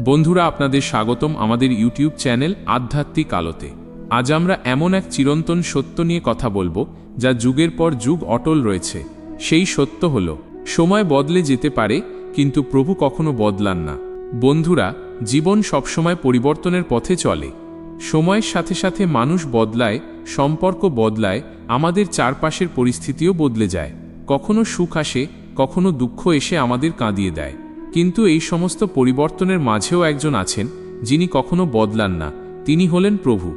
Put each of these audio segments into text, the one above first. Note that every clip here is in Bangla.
বন্ধুরা, আপনাদের স্বাগতম আমাদের ইউটিউব চ্যানেল আধ্যাত্মিক আলোতে। আজ আমরা এমন এক চিরন্তন সত্য নিয়ে কথা বলব, যা যুগের পর যুগ অটল রয়েছে। সেই সত্য হল, সময় বদলে যেতে পারে, কিন্তু প্রভু কখনো বদলান না। বন্ধুরা, জীবন সবসময় পরিবর্তনের পথে চলে। সময়ের সাথে সাথে মানুষ বদলায়, সম্পর্ক বদলায়, আমাদের চারপাশের পরিস্থিতিও বদলে যায়। কখনো সুখ আসে, কখনো দুঃখ এসে আমাদের কাঁদিয়ে দেয়। কিন্তু এই সমস্ত পরিবর্তনের মাঝেও একজন আছেন, যিনি কখনো বদলান না, তিনি হলেন প্রভু।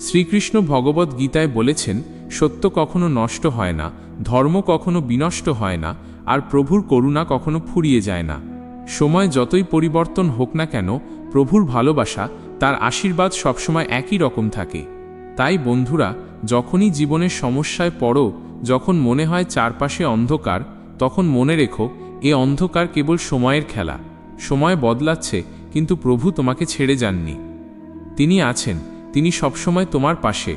শ্রীকৃষ্ণ ভগবত গীতায় বলেছেন, সত্য কখনো নষ্ট হয় না, ধর্ম কখনো বিনষ্ট হয় না, আর প্রভুর করুণা কখনো ফুরিয়ে যায় না। সময় যতই পরিবর্তন হোক না কেন, প্রভুর ভালোবাসা, তার আশীর্বাদ সবসময় একই রকম থাকে। তাই বন্ধুরা, যখনই জীবনের সমস্যায় পড়ো, যখন মনে হয় চারপাশে অন্ধকার, তখন মনে রেখো এ অন্ধকার কেবল সময়ের খেলা। সময় বদলাচ্ছে, কিন্তু প্রভু তোমাকে ছেড়ে যাননি। তিনি আছেন, তিনি সবসময় তোমার পাশে।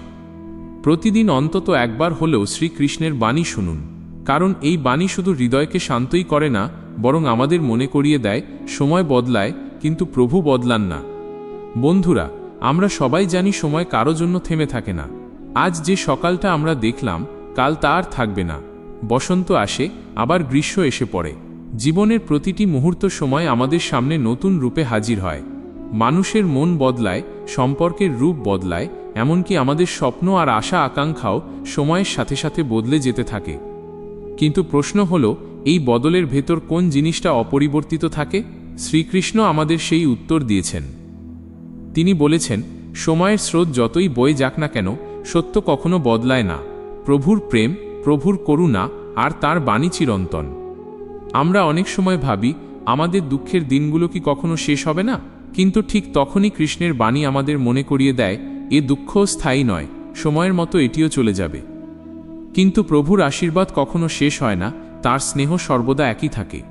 প্রতিদিন অন্তত একবার হলেও শ্রীকৃষ্ণের বাণী শুনুন। কারণ এই বাণী শুধু হৃদয়কে শান্তই করে না, বরং আমাদের মনে করিয়ে দেয়, সময় বদলায়, কিন্তু প্রভু বদলান না। বন্ধুরা, আমরা সবাই জানি সময় কারও জন্য থেমে থাকে না। আজ যে সকালটা আমরা দেখলাম, কাল তা আর থাকবে না। বসন্ত আসে, আবার গ্রীষ্ম এসে পড়ে। জীবনের প্রতিটি মুহূর্ত সময় আমাদের সামনে নতুন রূপে হাজির হয়। মানুষের মন বদলায়, সম্পর্কের রূপ বদলায়, এমনকি আমাদের স্বপ্ন আর আশা আকাঙ্ক্ষাও সময়ের সাথে সাথে বদলে যেতে থাকে। কিন্তু প্রশ্ন হল, এই বদলের ভেতর কোন জিনিসটা অপরিবর্তিত থাকে? শ্রীকৃষ্ণ আমাদের সেই উত্তর দিয়েছেন। তিনি বলেছেন, সময়ের স্রোত যতই বয়ে যাক না কেন, সত্য কখনো বদলায় না। প্রভুর প্রেম, প্রভুর করুণা আর তার বাণী চিরন্তন। আমরা অনেক সময় ভাবি, আমাদের দুঃখের দিনগুলো কি কখনো শেষ হবে না? কিন্তু ঠিক তখনই কৃষ্ণের বাণী আমাদের মনে করিয়ে দেয়, এ দুঃখ স্থায়ী নয়, সময়ের মতো এটিও চলে যাবে। কিন্তু প্রভুর আশীর্বাদ কখনো শেষ হয় না, তার স্নেহ সর্বদা একই থাকে।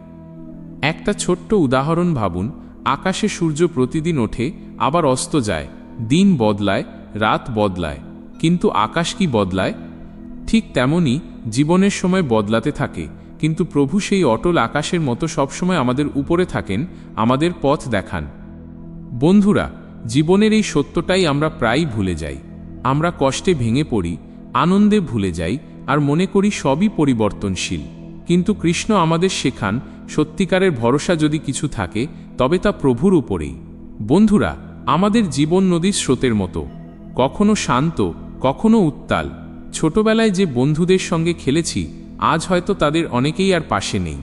একটা ছোট্ট উদাহরণ ভাবুন, আকাশে সূর্য প্রতিদিন ওঠে, আবার অস্ত যায়, দিন বদলায়, রাত বদলায়, কিন্তু আকাশ কি বদলায়? ঠিক তেমনই জীবনের সময় বদলাতে থাকে কিন্তু প্রভু সেই অটল আকাশের মতো সবসময় আমাদের উপরে থাকেন, আমাদের পথ দেখান। বন্ধুরা, জীবনের এই সত্যটাই আমরা প্রায় ভুলে যাই। আমরা কষ্টে ভেঙে পড়ি, আনন্দে ভুলে যাই আর মনে করি সবই পরিবর্তনশীল। কিন্তু কৃষ্ণ আমাদের শেখান, সত্যিকারের ভরসা যদি কিছু থাকে, তবে তা প্রভুর উপরেই। বন্ধুরা, আমাদের জীবন নদীর স্রোতের মতো। কখনো শান্ত, কখনো উত্তাল। ছোটবেলায় যে বন্ধুদের সঙ্গে খেলেছি আজ হয়তো তাদের অনেকেই আর পাশে নেই।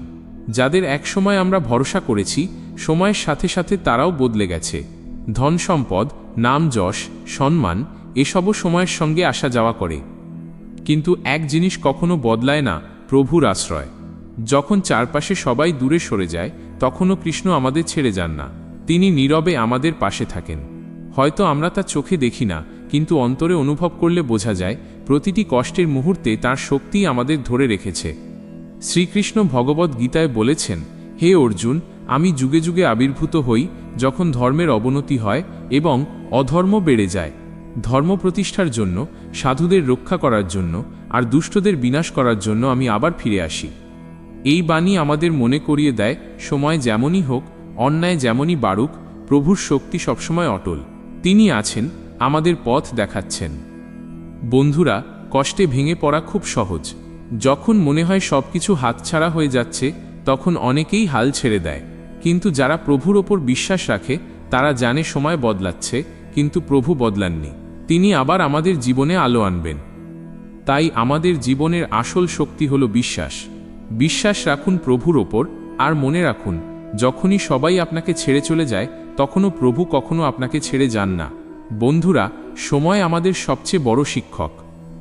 যাদের একসময় আমরা ভরসা করেছি, সময়ের সাথে সাথে তারাও বদলে গেছে। ধন সম্পদ, নাম যশ, সম্মান, এসবও সময়ের সঙ্গে আসা যাওয়া করে। কিন্তু এক জিনিস কখনো বদলায় না, প্রভুর আশ্রয়। যখন চারপাশে সবাই দূরে সরে যায়, তখনও কৃষ্ণ আমাদের ছেড়ে যান না। তিনি নীরবে আমাদের পাশে থাকেন। হয়তো আমরা তা চোখে দেখি না, কিন্তু অন্তরে অনুভব করলে বোঝা যায় প্রতিটি কষ্টের মুহূর্তে তার শক্তি আমাদের ধরে রেখেছে। শ্রীকৃষ্ণ ভগবত গীতায় বলেছেন, হে অর্জুন, আমি যুগে যুগে আবির্ভূত হই যখন ধর্মের অবনতি হয় এবং অধর্ম বেড়ে যায়। ধর্ম প্রতিষ্ঠার জন্য, সাধুদের রক্ষা করার জন্য আর দুষ্টদের বিনাশ করার জন্য আমি আবার ফিরে আসি। এই বাণী আমাদের মনে করিয়ে দেয়, সময় যেমনই হোক, অন্যায় যেমনই বাড়ুক, প্রভুর শক্তি সবসময় অটল। তিনি আছেন, আমাদের পথ দেখাচ্ছেন। বন্ধুরা, কষ্টে ভেঙে পড়া খুব সহজ। যখন মনে হয় সব কিছু হাতছাড়া হয়ে যাচ্ছে, তখন অনেকেই হাল ছেড়ে দেয়। কিন্তু যারা প্রভুর ওপর বিশ্বাস রাখে, তারা জানে সময় বদলাচ্ছে, কিন্তু প্রভু বদলাননি। তিনি আবার আমাদের জীবনে আলো আনবেন। তাই আমাদের জীবনের আসল শক্তি হল বিশ্বাস। বিশ্বাস রাখুন প্রভুর ওপর, আর মনে রাখুন, যখনই সবাই আপনাকে ছেড়ে চলে যায়, তখনও প্রভু কখনো আপনাকে ছেড়ে যান না। বন্ধুরা সময় আমাদের সবচেয়ে বড় শিক্ষক।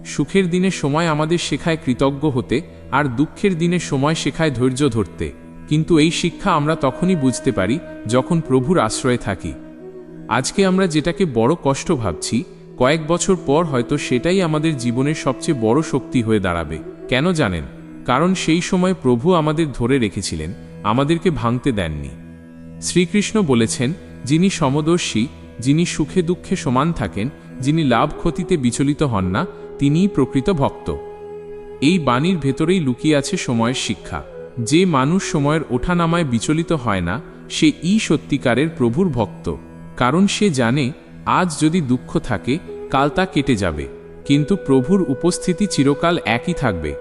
সুখের দিনে সময় আমাদের শেখায় কৃতজ্ঞ হতে আর দুঃখের দিনে সময় শেখায় ধৈর্য ধরতে। কিন্তু এই শিক্ষা আমরা তখনই বুঝতে পারি যখন প্রভুর আশ্রয়ে থাকি। আজকে আমরা যেটাকে বড় কষ্ট ভাবছি, কয়েক বছর পর হয়তো সেটাই আমাদের জীবনের সবচেয়ে বড় শক্তি হয়ে দাঁড়াবে। কেন জানেন? কারণ সেই সময় প্রভু আমাদের ধরে রেখেছিলেন, আমাদেরকে ভাঙতে দেননি। শ্রীকৃষ্ণ বলেছেন, যিনি সমদর্শী যিনি সুখে দুঃখে সমান থাকেন, যিনি লাভ ক্ষতিতে বিচলিত হন না, তিনিই প্রকৃত ভক্ত। এই বাণীর ভেতরেই লুকিয়ে আছে সময়ের শিক্ষা। যে মানুষ সময়ের ওঠানামায় বিচলিত হয় না, সে ই সত্যিকারের প্রভুর ভক্ত। কারণ সে জানে, আজ যদি দুঃখ থাকে, কাল তা কেটে যাবে। কিন্তু প্রভুর উপস্থিতি চিরকাল একই থাকবে।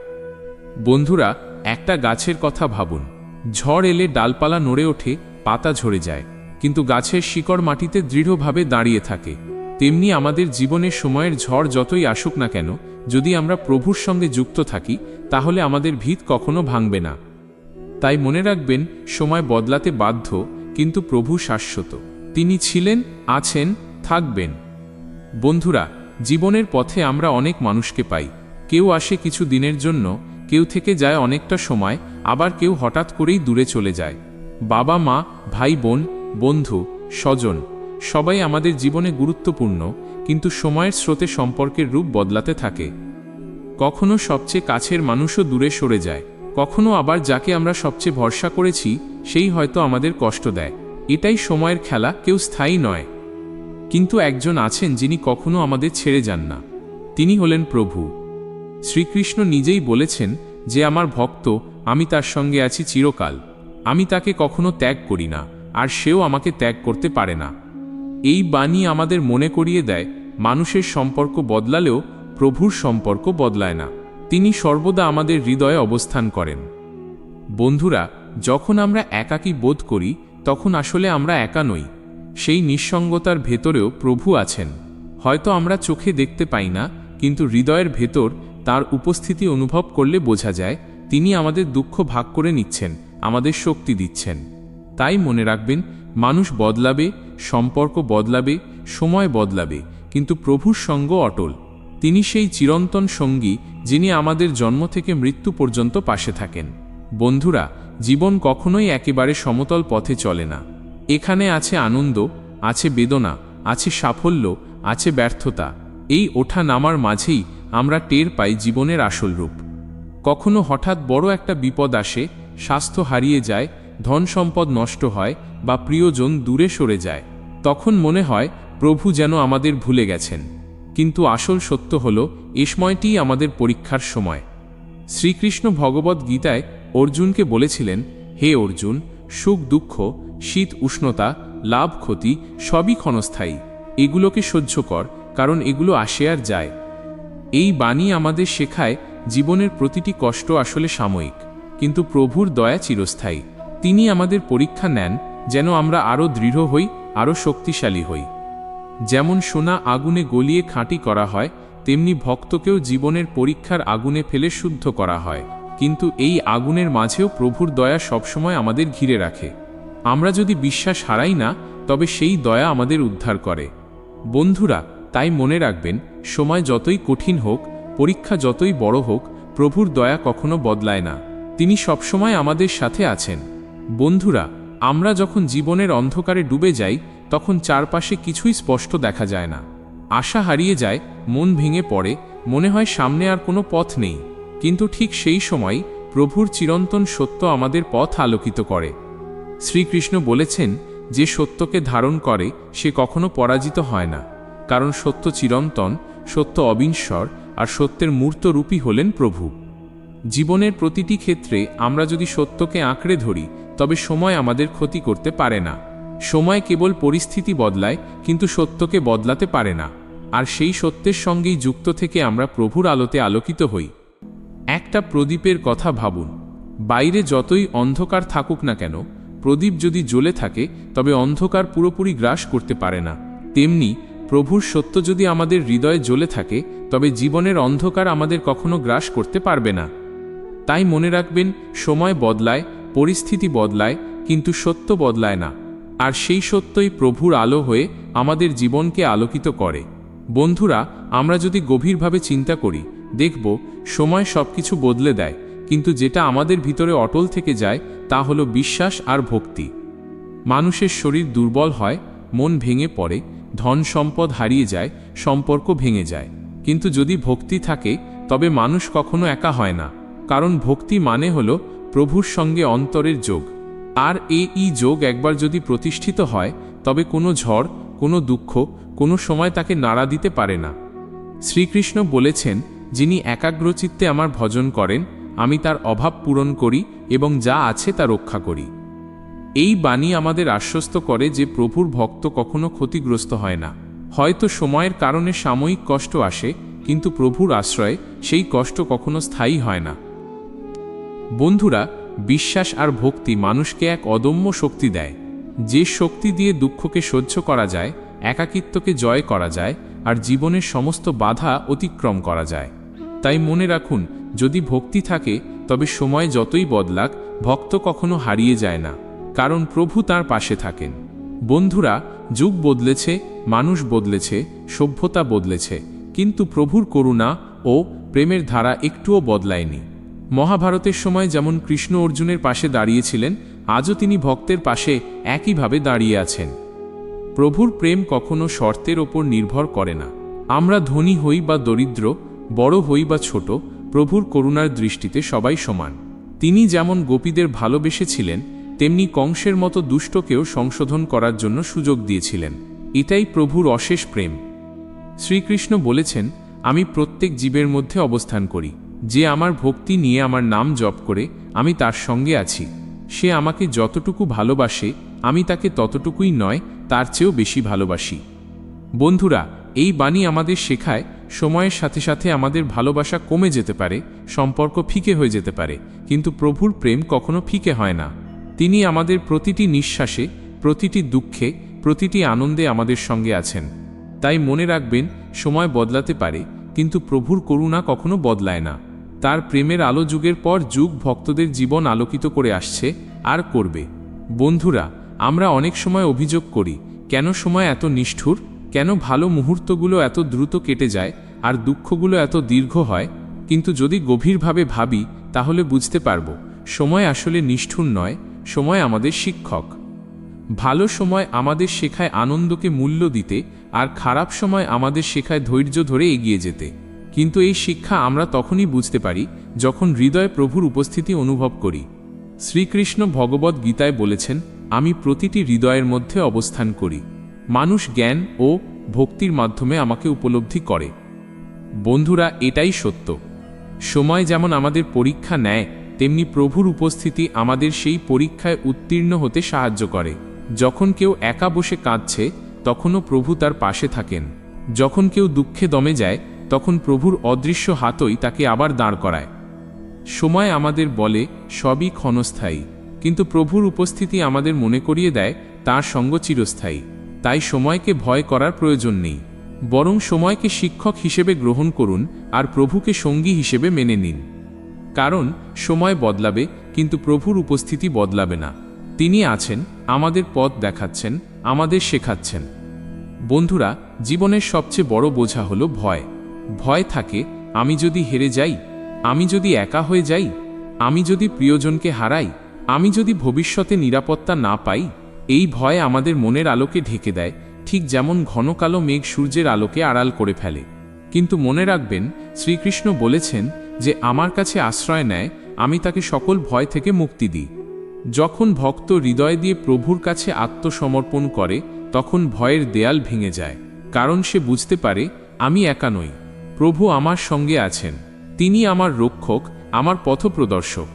বন্ধুরা, একটা গাছের কথা ভাবুন। ঝড় এলে ডালপালা নড়ে ওঠে, পাতা ঝরে যায়। কিন্তু গাছের শিকড় মাটিতে দৃঢ়ভাবে দাঁড়িয়ে থাকে। তেমনি আমাদের জীবনের সময়ের ঝড় যতই আসুক না কেন, যদি আমরা প্রভুর সঙ্গে যুক্ত থাকি, তাহলে আমাদের ভিত কখনো ভাঙবে না। তাই মনে রাখবেন, সময় বদলাতে বাধ্য, কিন্তু প্রভু শাশ্বত। তিনি ছিলেন, আছেন, থাকবেন। বন্ধুরা, জীবনের পথে আমরা অনেক মানুষকে পাই। কেউ আসে কিছু দিনের জন্য, কেউ থেকে যায় অনেকটা সময়, আবার কেউ হঠাৎ করেই দূরে চলে যায়। বাবা মা ভাই বোন বন্ধু, স্বজন, সবাই আমাদের জীবনে গুরুত্বপূর্ণ, কিন্তু সময়ের স্রোতে সম্পর্কের রূপ বদলাতে থাকে। কখনো সবচেয়ে কাছের মানুষও দূরে সরে যায়, কখনো আবার যাকে আমরা সবচেয়ে ভরসা করেছি, সেই হয়তো আমাদের কষ্ট দেয়। এটাই সময়ের খেলা, কেউ স্থায়ী নয়। কিন্তু একজন আছেন যিনি কখনো আমাদের ছেড়ে যান না। তিনি হলেন প্রভু। শ্রীকৃষ্ণ নিজেই বলেছেন যে, আমার ভক্ত, আমি তার সঙ্গে আছি চিরকাল। আমি তাকে কখনো ত্যাগ করি না। আর সেও আমাকে ত্যাগ করতে পারে না। এই বাণী আমাদের মনে করিয়ে দেয়, মানুষের সম্পর্ক বদলালেও প্রভুর সম্পর্ক বদলায় না। তিনি সর্বদা আমাদের হৃদয়ে অবস্থান করেন। বন্ধুরা, যখন আমরা একাকী বোধ করি, তখন আসলে আমরা একা নই। সেই নিঃসঙ্গতার ভেতরেও প্রভু আছেন। হয়তো আমরা চোখে দেখতে পাই না, কিন্তু হৃদয়ের ভেতর তার উপস্থিতি অনুভব করলে বোঝা যায়, তিনি আমাদের দুঃখ ভাগ করে নিচ্ছেন, আমাদের শক্তি দিচ্ছেন। তাই মনে রাখবেন, মানুষ বদলাবে, সম্পর্ক বদলাবে, সময় বদলাবে, কিন্তু প্রভুর সঙ্গ অটল। তিনি সেই চিরন্তন সঙ্গী যিনি আমাদের জন্ম থেকে মৃত্যু পর্যন্ত পাশে থাকেন। বন্ধুরা, জীবন কখনোই একেবারে সমতল পথে চলে না। এখানে আছে আনন্দ, আছে বেদনা, আছে সাফল্য, আছে ব্যর্থতা। এই ওঠা নামার মাঝেই আমরা টের পাই জীবনের আসল রূপ। কখনো হঠাৎ বড় একটা বিপদ আসে, স্বাস্থ্য হারিয়ে যায় ধন সম্পদ নষ্ট হয় বা প্রিয়জন দূরে সরে যায়, তখন মনে হয় প্রভু যেন আমাদের ভুলে গেছেন। কিন্তু আসল সত্য হল এ সময়টিই আমাদের পরীক্ষার সময়। শ্রীকৃষ্ণ ভগবত গীতায় অর্জুনকে বলেছিলেন, হে অর্জুন, সুখ, দুঃখ, শীত, উষ্ণতা, লাভ, ক্ষতি সবই ক্ষণস্থায়ী। এগুলোকে সহ্য কর, কারণ এগুলো আসে আর যায়। এই বাণী আমাদের শেখায় জীবনের প্রতিটি কষ্ট আসলে সাময়িক, কিন্তু প্রভুর দয়া চিরস্থায়ী। তিনি আমাদের পরীক্ষা নেন, যেন আমরা আরও দৃঢ় হই, আরও শক্তিশালী হই। যেমন সোনা আগুনে গলিয়ে খাঁটি করা হয়, তেমনি ভক্তকেও জীবনের পরীক্ষার আগুনে ফেলে শুদ্ধ করা হয়। কিন্তু এই আগুনের মাঝেও প্রভুর দয়া সবসময় আমাদের ঘিরে রাখে। আমরা যদি বিশ্বাস হারাই না, তবে সেই দয়া আমাদের উদ্ধার করে। বন্ধুরা, তাই মনে রাখবেন, সময় যতই কঠিন হোক, পরীক্ষা যতই বড় হোক, প্রভুর দয়া কখনো বদলায় না। তিনি সবসময় আমাদের সাথে আছেন। বন্ধুরা, আমরা যখন জীবনের অন্ধকারে ডুবে যাই, তখন চারপাশে কিছুই স্পষ্ট দেখা যায় না। আশা হারিয়ে যায়, মন ভেঙে পড়ে, মনে হয় সামনে আর কোনো পথ নেই। কিন্তু ঠিক সেই সময় প্রভুর চিরন্তন সত্য আমাদের পথ আলোকিত করে। শ্রীকৃষ্ণ বলেছেন, যে সত্যকে ধারণ করে, সে কখনো পরাজিত হয় না। কারণ সত্য চিরন্তন, সত্য অবিনশ্বর, আর সত্যের মূর্তরূপী হলেন প্রভু। জীবনের প্রতিটি ক্ষেত্রে আমরা যদি সত্যকে আঁকড়ে ধরি, তবে সময় আমাদের ক্ষতি করতে পারে না। সময় কেবল পরিস্থিতি বদলায়, কিন্তু সত্যকে বদলাতে পারে না। আর সেই সত্যের সঙ্গেই যুক্ত থেকে আমরা প্রভুর আলোতে আলোকিত হই। একটা প্রদীপের কথা ভাবুন। বাইরে যতই অন্ধকার থাকুক না কেন, প্রদীপ যদি জ্বলে থাকে, তবে অন্ধকার পুরোপুরি গ্রাস করতে পারে না। তেমনি, প্রভুর সত্য যদি আমাদের হৃদয়ে জ্বলে থাকে, তবে জীবনের অন্ধকার আমাদের কখনো গ্রাস করতে পারবে না। তাই মনে রাখবেন, সময় বদলায়, পরিস্থিতি বদলায়, কিন্তু সত্য বদলায় না। আর সেই সত্যই প্রভুর আলো হয়ে আমাদের জীবনকে আলোকিত করে। বন্ধুরা, আমরা যদি গভীরভাবে চিন্তা করি, দেখব, সময় সব কিছু বদলে দেয়, কিন্তু যেটা আমাদের ভিতরে অটল থেকে যায়, তা হলো বিশ্বাস আর ভক্তি। মানুষের শরীর দুর্বল হয়, মন ভেঙে পড়ে, ধন সম্পদ হারিয়ে যায়, সম্পর্ক ভেঙে যায়। কিন্তু যদি ভক্তি থাকে, তবে মানুষ কখনো একা হয় না। কারণ ভক্তি মানে হল প্রভুর সঙ্গে অন্তরের যোগ। আর এই যোগ একবার যদি প্রতিষ্ঠিত হয়, তবে কোনো ঝড়, কোনো দুঃখ, কোনো সময় তাকে নাড়া দিতে পারে না। শ্রীকৃষ্ণ বলেছেন, যিনি একাগ্রচিত্তে আমার ভজন করেন, আমি তার অভাব পূরণ করি এবং যা আছে তা রক্ষা করি। এই বাণী আমাদের আশ্বস্ত করে যে প্রভুর ভক্ত কখনো ক্ষতিগ্রস্ত হয় না। হয়তো সময়ের কারণে সাময়িক কষ্ট আসে, কিন্তু প্রভুর আশ্রয়ে সেই কষ্ট কখনো স্থায়ী হয় না। বন্ধুরা, বিশ্বাস আর ভক্তি মানুষকে এক অদম্য শক্তি দেয়। যে শক্তি দিয়ে দুঃখকে সহ্য করা যায়, একাকিত্বকে জয় করা যায়, আর জীবনের সমস্ত বাধা অতিক্রম করা যায়। তাই মনে রাখুন, যদি ভক্তি থাকে, তবে সময় যতই বদলাক, ভক্ত কখনো হারিয়ে যায় না, কারণ প্রভু তার পাশে থাকেন। বন্ধুরা, যুগ বদলেছে, মানুষ বদলেছে, সভ্যতা বদলেছে, কিন্তু প্রভুর করুণা ও প্রেমের ধারা একটুও বদলায়নি। মহাভারতের সময় যেমন কৃষ্ণ অর্জুনের পাশে দাঁড়িয়েছিলেন, আজও তিনি ভক্তের পাশে একইভাবে দাঁড়িয়ে আছেন। প্রভুর প্রেম কখনো শর্তের ওপর নির্ভর করে না। আমরা ধনী হই বা দরিদ্র, বড় হই বা ছোট, প্রভুর করুণার দৃষ্টিতে সবাই সমান। তিনি যেমন গোপীদের ভালোবেসেছিলেন, তেমনি কংসের মতো দুষ্টকেও সংশোধন করার জন্য সুযোগ দিয়েছিলেন। এটাই প্রভুর অশেষ প্রেম। শ্রীকৃষ্ণ বলেছেন, আমি প্রত্যেক জীবের মধ্যে অবস্থান করি। যে আমার ভক্তি নিয়ে আমার নাম জপ করে, আমি তার সঙ্গে আছি। সে আমাকে যতটুকু ভালোবাসে, আমি তাকে ততটুকুই নয়, তার চেয়েও বেশি ভালোবাসি। বন্ধুরা, এই বাণী আমাদের শেখায়, সময়ের সাথে সাথে আমাদের ভালোবাসা কমে যেতে পারে, সম্পর্ক ফিকে হয়ে যেতে পারে, কিন্তু প্রভুর প্রেম কখনো ফিকে হয় না। তিনি আমাদের প্রতিটি নিঃশ্বাসে, প্রতিটি দুঃখে, প্রতিটি আনন্দে আমাদের সঙ্গে আছেন। তাই মনে রাখবেন, সময় বদলাতে পারে, কিন্তু প্রভুর করুণা কখনো বদলায় না। তার প্রেমের আলো যুগের পর যুগ ভক্তদের জীবন আলোকিত করে আসছে, আর করবে। বন্ধুরা, আমরা অনেক সময় অভিযোগ করি, কেন সময় এত নিষ্ঠুর? কেন ভালো মুহূর্তগুলো এত দ্রুত কেটে যায়, আর দুঃখগুলো এত দীর্ঘ হয়? কিন্তু যদি গভীরভাবে ভাবি, তাহলে বুঝতে পারব, সময় আসলে নিষ্ঠুর নয়, সময় আমাদের শিক্ষক। ভালো সময় আমাদের শেখায় আনন্দকে মূল্য দিতে, আর খারাপ সময় আমাদের শেখায় ধৈর্য ধরে এগিয়ে যেতে। কিন্তু এই শিক্ষা আমরা তখনই বুঝতে পারি যখন হৃদয়ে প্রভুর উপস্থিতি অনুভব করি। শ্রীকৃষ্ণ ভগবত গীতায় বলেছেন, আমি প্রতিটি হৃদয়ের মধ্যে অবস্থান করি। মানুষ জ্ঞান ও ভক্তির মাধ্যমে আমাকে উপলব্ধি করে। বন্ধুরা, এটাই সত্য। সময় যেমন আমাদের পরীক্ষা নেয়, তেমনি প্রভুর উপস্থিতি আমাদের সেই পরীক্ষায় উত্তীর্ণ হতে সাহায্য করে। যখন কেউ একা বসে কাঁদছে, তখনও প্রভু তার পাশে থাকেন। যখন কেউ দুঃখে দমে যায় তখন প্রভুর অদৃশ্য হাতই তাকে আবার দাঁড় করায়। সময় আমাদের বলে, সবই ক্ষণস্থায়ী। কিন্তু প্রভুর উপস্থিতি আমাদের মনে করিয়ে দেয়, তার সঙ্গ চিরস্থায়ী। তাই সময়কে ভয় করার প্রয়োজন নেই। বরং সময়কে শিক্ষক হিসেবে গ্রহণ করুন আর প্রভুকে সঙ্গী হিসেবে মেনে নিন। কারণ, সময় বদলাবে, কিন্তু প্রভুর উপস্থিতি বদলাবে না। তিনি আছেন, আমাদের পথ দেখাচ্ছেন, আমাদের শেখাচ্ছেন। বন্ধুরা, জীবনের সবচেয়ে বড় বোঝা হলো ভয়। ভয় থাকে, আমি যদি হেরে যাই, আমি যদি একা হয়ে যাই, আমি যদি প্রিয়জনকে হারাই, আমি যদি ভবিষ্যতে নিরাপত্তা না পাই, এই ভয় আমাদের মনের আলোকে ঢেকে দেয়, ঠিক যেমন ঘন কালো মেঘ সূর্যের আলোকে আড়াল করে ফেলে। কিন্তু মনে রাখবেন, শ্রীকৃষ্ণ বলেছেন যে আমার কাছে আশ্রয় নেয়, আমি তাকে সকল ভয় থেকে মুক্তি দিই। যখন ভক্ত হৃদয় দিয়ে প্রভুর কাছে আত্মসমর্পণ করে, তখন ভয়ের দেয়াল ভেঙে যায়, কারণ সে বুঝতে পারে, আমি একা নই। প্রভু আমার সঙ্গে আছেন, তিনি আমার রক্ষক, আমার পথপ্রদর্শক।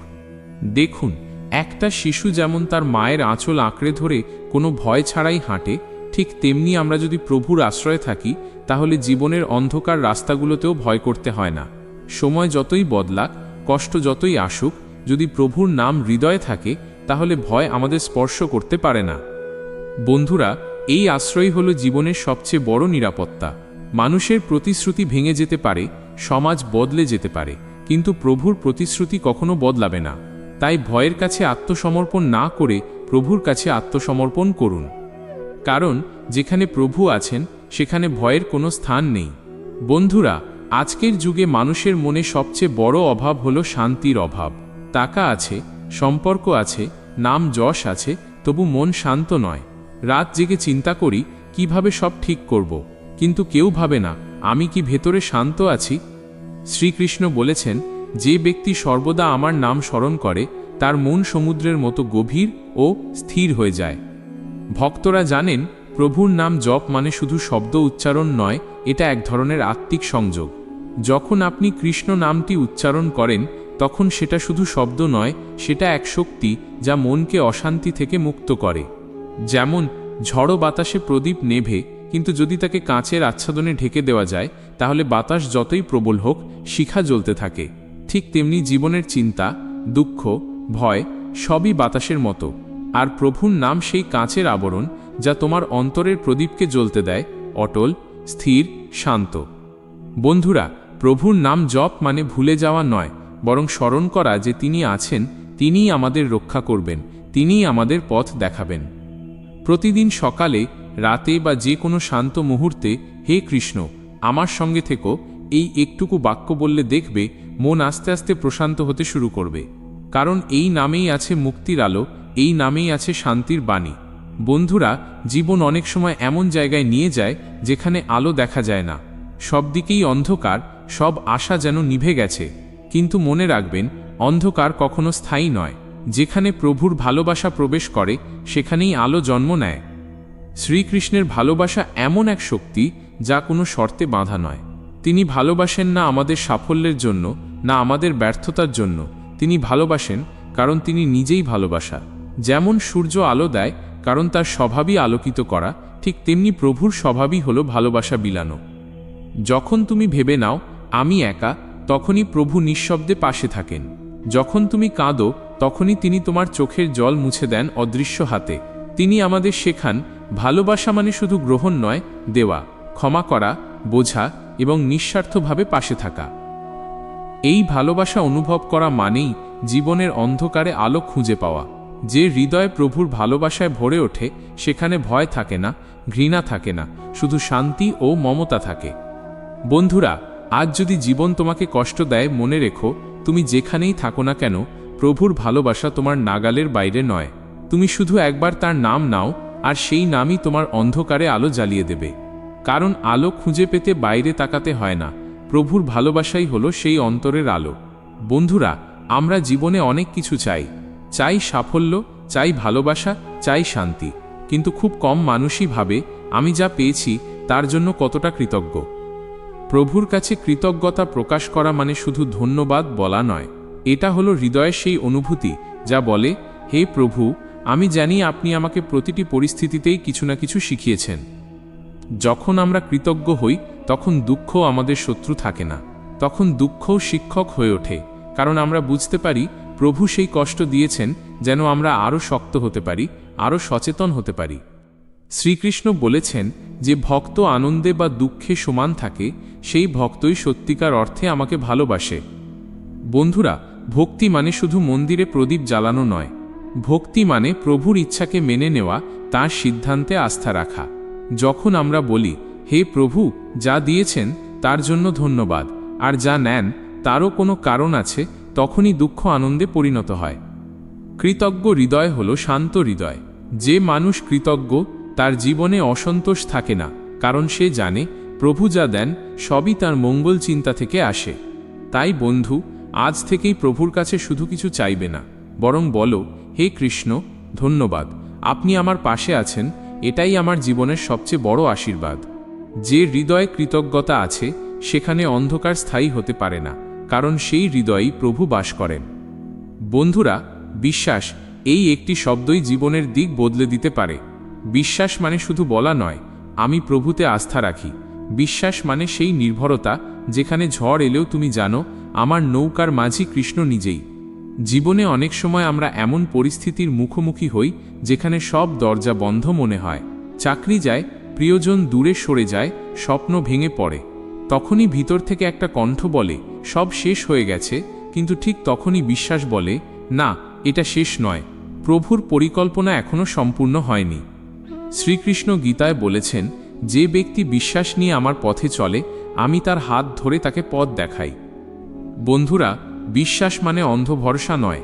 দেখুন, একটা শিশু যেমন তার মায়ের আঁচল আঁকড়ে ধরে কোনো ভয় ছাড়াই হাঁটে, ঠিক তেমনি আমরা যদি প্রভুর আশ্রয়ে থাকি, তাহলে জীবনের অন্ধকার রাস্তাগুলোতেও ভয় করতে হয় না। সময় যতই বদলাক, কষ্ট যতই আসুক, যদি প্রভুর নাম হৃদয়ে থাকে, তাহলে ভয় আমাদের স্পর্শ করতে পারে না। বন্ধুরা, এই আশ্রয় হল জীবনের সবচেয়ে বড় নিরাপত্তা। মানুষের প্রতিশ্রুতি ভেঙে যেতে পারে, সমাজ বদলে যেতে পারে, কিন্তু প্রভুর প্রতিশ্রুতি কখনো বদলাবে না। তাই ভয়ের কাছে আত্মসমর্পণ না করে প্রভুর কাছে আত্মসমর্পণ করুন। কারণ, যেখানে প্রভু আছেন, সেখানে ভয়ের কোনো স্থান নেই। বন্ধুরা, আজকের যুগে মানুষের মনে সবচেয়ে বড় অভাব হলো শান্তির অভাব। টাকা আছে, সম্পর্ক আছে, নাম যশ আছে, তবু মন শান্ত নয়। রাত জেগে চিন্তা করি, কীভাবে সব ঠিক করব? কিন্তু কেউ ভাবে না, আমি কি ভেতরে শান্ত আছি? শ্রীকৃষ্ণ বলেছেন, যে ব্যক্তি সর্বদা আমার নাম স্মরণ করে, তার মন সমুদ্রের মতো গভীর ও স্থির হয়ে যায়। ভক্তরা জানেন, প্রভুর নাম জপ মানে শুধু শব্দ উচ্চারণ নয়, এটা এক ধরনের আত্মিক সংযোগ। যখন আপনি কৃষ্ণ নামটি উচ্চারণ করেন, তখন সেটা শুধু শব্দ নয়, সেটা এক শক্তি যা মনকে অশান্তি থেকে মুক্ত করে। যেমন, ঝড়ো বাতাসে প্রদীপ নেভে কিন্তু যদি তাকে কাঁচের আচ্ছাদনে ঢেকে দেওয়া যায়, তাহলে বাতাস যতই প্রবল হোক, শিখা জ্বলতে থাকে। ঠিক তেমনি জীবনের চিন্তা, দুঃখ, ভয়, সবই বাতাসের মতো। আর প্রভুর নাম সেই কাঁচের আবরণ, যা তোমার অন্তরের প্রদীপকে জ্বলতে দেয়, অটল, স্থির, শান্ত। বন্ধুরা, প্রভুর নাম জপ মানে ভুলে যাওয়া নয়, বরং স্মরণ করা যে তিনি আছেন, তিনিই আমাদের রক্ষা করবেন, তিনিই আমাদের পথ দেখাবেন। প্রতিদিন সকালে রাতে বা যে কোনো শান্ত মুহূর্তে, হে কৃষ্ণ, আমার সঙ্গে থেকো, এই একটুকু বাক্য বললে দেখবে, মন আস্তে আস্তে প্রশান্ত হতে শুরু করবে। কারণ এই নামেই আছে মুক্তির আলো, এই নামেই আছে শান্তির বাণী। বন্ধুরা, জীবন অনেক সময় এমন জায়গায় নিয়ে যায়, যেখানে আলো দেখা যায় না। সব দিকেই অন্ধকার, সব আশা যেন নিভে গেছে। কিন্তু মনে রাখবেন, অন্ধকার কখনো স্থায়ী নয়। যেখানে প্রভুর ভালোবাসা প্রবেশ করে, সেখানেই আলো জন্ম নেয়। শ্রীকৃষ্ণের ভালোবাসা এমন এক শক্তি যা কোনো শর্তে বাঁধা নয়। তিনি ভালোবাসেন না আমাদের সাফল্যের জন্য, না আমাদের ব্যর্থতার জন্য। তিনি ভালোবাসেন কারণ তিনি নিজেই ভালোবাসা। যেমন সূর্য আলো দেয়, কারণ তার স্বভাবই আলোকিত করা, ঠিক তেমনি প্রভুর স্বভাবই হলো ভালোবাসা বিলানো। যখন তুমি ভেবে নাও, আমি একা, তখনই প্রভু নিঃশব্দে পাশে থাকেন। যখন তুমি কাঁদো, তখনই তিনি তোমার চোখের জল মুছে দেন অদৃশ্য হাতে। তিনি আমাদের শেখান ভালোবাসা মানে শুধু গ্রহণ নয়, দেওয়া, ক্ষমা করা, বোঝা এবং নিঃস্বার্থভাবে পাশে থাকা। এই ভালোবাসা অনুভব করা মানেই জীবনের অন্ধকারে আলো খুঁজে পাওয়া। যে হৃদয় প্রভুর ভালোবাসায় ভরে ওঠে, সেখানে ভয় থাকে না, ঘৃণা থাকে না, শুধু শান্তি ও মমতা থাকে। বন্ধুরা, আজ যদি জীবন তোমাকে কষ্ট দেয়, মনে রেখো, তুমি যেখানেই থাকো না কেন, প্রভুর ভালোবাসা তোমার নাগালের বাইরে নয়। তুমি শুধু একবার তার নাম নাও আর সেই নামই তোমার অন্ধকারে আলো জ্বালিয়ে দেবে। কারণ আলো খুঁজে পেতে বাইরে তাকাতে হয় না। প্রভুর ভালোবাসাই হলো সেই অন্তরের আলো। বন্ধুরা, আমরা জীবনে অনেক কিছু চাই। চাই সাফল্য, চাই ভালোবাসা, চাই শান্তি। কিন্তু খুব কম মানুষই ভাবে, আমি যা পেয়েছি, তার জন্য কতটা কৃতজ্ঞ। প্রভুর কাছে কৃতজ্ঞতা প্রকাশ করা মানে শুধু ধন্যবাদ বলা নয়। এটা হলো হৃদয়ের সেই অনুভূতি, যা বলে, হে প্রভু আমি জানি আপনি আমাকে প্রতিটি পরিস্থিতিতেই কিছু না কিছু শিখিয়েছেন। যখন আমরা কৃতজ্ঞ হই, তখন দুঃখ আমাদের শত্রু থাকে না। তখন দুঃখও শিক্ষক হয়ে ওঠে, কারণ আমরা বুঝতে পারি প্রভু সেই কষ্ট দিয়েছেন যেন আমরা আরও শক্ত হতে পারি, আরও সচেতন হতে পারি। শ্রীকৃষ্ণ বলেছেন যে ভক্ত আনন্দে বা দুঃখে সমান থাকে, সেই ভক্তই সত্যিকার অর্থে আমাকে ভালোবাসে। বন্ধুরা, ভক্তি মানে শুধু মন্দিরে প্রদীপ জ্বালানো নয় ভক্তি মানে প্রভুর ইচ্ছাকে মেনে নেওয়া তার সিদ্ধান্তে আস্থা রাখা। যখন আমরা বলি, হে প্রভু, যা দিয়েছেন, তার জন্য ধন্যবাদ, আর যা নেন, তারও কোনো কারণ আছে, তখনই দুঃখ আনন্দে পরিণত হয়। কৃতজ্ঞ হৃদয় হল শান্ত হৃদয়। যে মানুষ কৃতজ্ঞ, তার জীবনে অসন্তোষ থাকে না, কারণ সে জানে, প্রভু যা দেন, সবই তার মঙ্গল চিন্তা থেকে আসে। তাই বন্ধু, আজ থেকেই প্রভুর কাছে শুধু কিছু চাইবে না, বরং বলো হে কৃষ্ণ, ধন্যবাদ। আপনি আমার পাশে আছেন, এটাই আমার জীবনের সবচেয়ে বড় আশীর্বাদ। যে হৃদয়ে কৃতজ্ঞতা আছে, সেখানে অন্ধকার স্থায়ী হতে পারে না, কারণ সেই হৃদয়েই প্রভু বাস করেন। বন্ধুরা, বিশ্বাস, এই একটি শব্দই জীবনের দিক বদলে দিতে পারে। বিশ্বাস মানে শুধু বলা নয়, আমি প্রভুতে আস্থা রাখি। বিশ্বাস মানে সেই নির্ভরতা, যেখানে ঝড় এলেও তুমি জানো, আমার নৌকার মাঝি কৃষ্ণ নিজেই। জীবনে অনেক সময় আমরা এমন পরিস্থিতির মুখোমুখি হই যেখানে সব দরজা বন্ধ মনে হয়। চাকরি যায়, প্রিয়জন দূরে সরে যায়, স্বপ্ন ভেঙে পড়ে। তখনই ভিতর থেকে একটা কণ্ঠ বলে, সব শেষ হয়ে গেছে। কিন্তু ঠিক তখনই বিশ্বাস বলে, না, এটা শেষ নয়। প্রভুর পরিকল্পনা এখনও সম্পূর্ণ হয়নি। শ্রীকৃষ্ণ গীতায় বলেছেন, যে ব্যক্তি বিশ্বাস নিয়ে আমার পথে চলে, আমি তার হাত ধরে তাকে পথ দেখাই। বন্ধুরা বিশ্বাস মানে অন্ধ ভরসা নয়।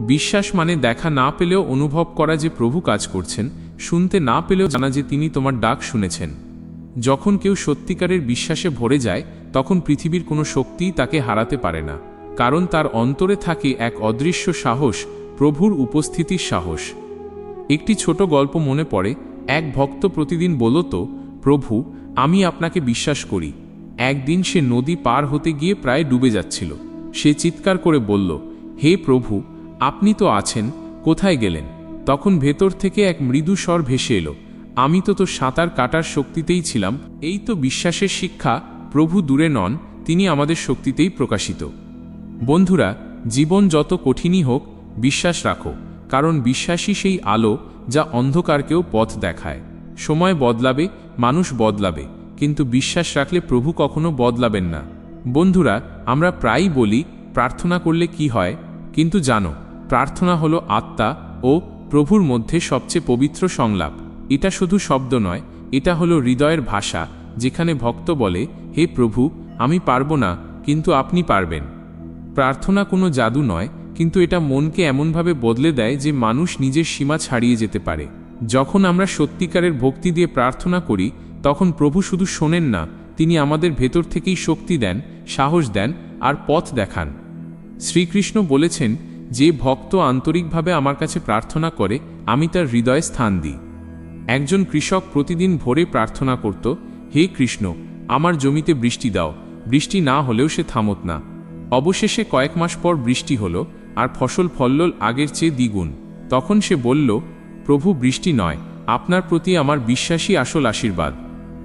বিশ্বাস মানে দেখা না পেলেও অনুভব করা যে প্রভু কাজ করছেন, শুনতে না পেলেও জানা যে তিনি তোমার ডাক শুনেছেন। যখন কেউ সত্যিকারের বিশ্বাসে ভরে যায়, তখন পৃথিবীর কোনো শক্তিই তাকে হারাতে পারে না, কারণ তার অন্তরে থাকে এক অদৃশ্য সাহস, প্রভুর উপস্থিতির সাহস। একটি ছোট গল্প মনে পড়ে, এক ভক্ত প্রতিদিন বলতো প্রভু, আমি আপনাকে বিশ্বাস করি। একদিন সে নদী পার হতে গিয়ে প্রায় ডুবে যাচ্ছিল। সে চিৎকার করে বলল, হে প্রভু, আপনি তো আছেন, কোথায় গেলেন? তখন ভেতর থেকে এক মৃদু স্বর ভেসে এলো, আমি তো তো সাঁতার কাটার শক্তিতেই ছিলাম, এই তো বিশ্বাসের শিক্ষা, প্রভু দূরে নন, তিনি আমাদের শক্তিতেই প্রকাশিত। বন্ধুরা, জীবন যত কঠিনই হোক, বিশ্বাস রাখো, কারণ বিশ্বাসই সেই আলো যা অন্ধকারকেও পথ দেখায়। সময় বদলাবে, মানুষ বদলাবে, কিন্তু বিশ্বাস রাখলে প্রভু কখনো বদলাবেন না। বন্ধুরা, আমরা প্রায়ই বলি, প্রার্থনা করলে কি হয়? কিন্তু জানো, প্রার্থনা হলো আত্মা ও প্রভুর মধ্যে সবচেয়ে পবিত্র সংলাপ। এটা শুধু শব্দ নয়, এটা হলো হৃদয়ের ভাষা, যেখানে ভক্ত বলে, হে প্রভু, আমি পারব না, কিন্তু আপনি পারবেন। প্রার্থনা কোনো জাদু নয়, কিন্তু এটা মনকে এমনভাবে বদলে দেয় যে মানুষ নিজের সীমা ছাড়িয়ে যেতে পারে। যখন আমরা সত্যিকারের ভক্তি দিয়ে প্রার্থনা করি, তখন প্রভু শুধু শোনেন না তিনি আমাদের ভেতর থেকেই শক্তি দেন, সাহস দেন আর পথ দেখান। শ্রীকৃষ্ণ বলেছেন, যে ভক্ত আন্তরিকভাবে আমার কাছে প্রার্থনা করে, আমি তার হৃদয়ে স্থান দিই। একজন কৃষক প্রতিদিন ভোরে প্রার্থনা করত, হে কৃষ্ণ, আমার জমিতে বৃষ্টি দাও, বৃষ্টি না হলেও সে থামত না। অবশেষে কয়েক মাস পর বৃষ্টি হলো আর ফসল ফলল আগের চেয়ে দ্বিগুণ। তখন সে বলল, প্রভু, বৃষ্টি নয়, আপনার প্রতি আমার বিশ্বাসী আসল আশীর্বাদ।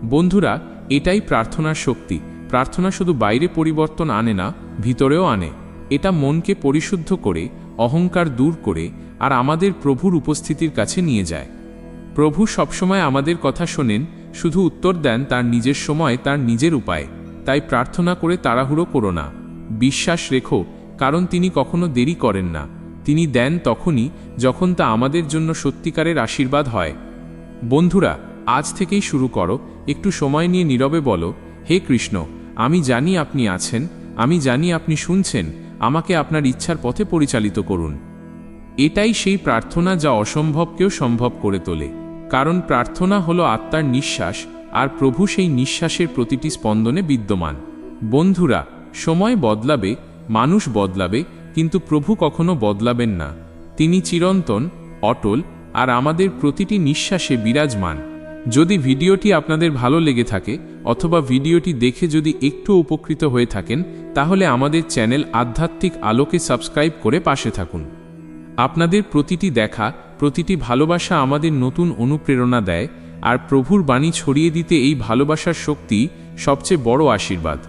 বন্ধুরা এটাই প্রার্থনার শক্তি। প্রার্থনা শুধু বাইরে পরিবর্তন আনে না, ভিতরেও আনে। এটা মনকে পরিশুদ্ধ করে, অহংকার দূর করে আর আমাদের প্রভুর উপস্থিতির কাছে নিয়ে যায়। প্রভু সবসময় আমাদের কথা শোনেন, শুধু উত্তর দেন তার নিজের সময়, তার নিজের উপায়। তাই প্রার্থনা করে তাড়াহুড়ো করো না। বিশ্বাস রেখো, কারণ তিনি কখনো দেরি করেন না। তিনি দেন তখনই যখন তা আমাদের জন্য সত্যিকারের আশীর্বাদ হয়। বন্ধুরা, আজ থেকেই শুরু করো একটু সময় নিয়ে নীরবে বলো, হে কৃষ্ণ, আমি জানি আপনি আছেন, আমি জানি আপনি শুনছেন, আমাকে আপনার ইচ্ছার পথে পরিচালিত করুন। এটাই সেই প্রার্থনা যা অসম্ভবকেও সম্ভব করে তোলে। কারণ প্রার্থনা হলো আত্মার নিঃশ্বাস, আর প্রভু সেই নিঃশ্বাসের প্রতিটি স্পন্দনে বিদ্যমান। বন্ধুরা, সময় বদলাবে, মানুষ বদলাবে, কিন্তু প্রভু কখনো বদলাবেন না। তিনি চিরন্তন, অটল, আর আমাদের প্রতিটি নিঃশ্বাসে বিরাজমান। যদি ভিডিওটি আপনাদের ভালো লেগে থাকে অথবা ভিডিওটি দেখে যদি একটু উপকৃত হয়ে থাকেন, তাহলে আমাদের চ্যানেল আধ্যাত্মিক আলোকে সাবস্ক্রাইব করে পাশে থাকুন। আপনাদের প্রতিটি দেখা, প্রতিটি ভালোবাসা আমাদের নতুন অনুপ্রেরণা দেয়, আর প্রভুর বাণী ছড়িয়ে দিতে এই ভালোবাসার শক্তি সবচেয়ে বড় আশীর্বাদ।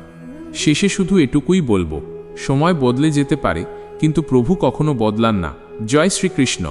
শেষে শুধু এটুকুই বলব, সময় বদলে যেতে পারে, কিন্তু প্রভু কখনো বদলান না। জয় শ্রীকৃষ্ণ।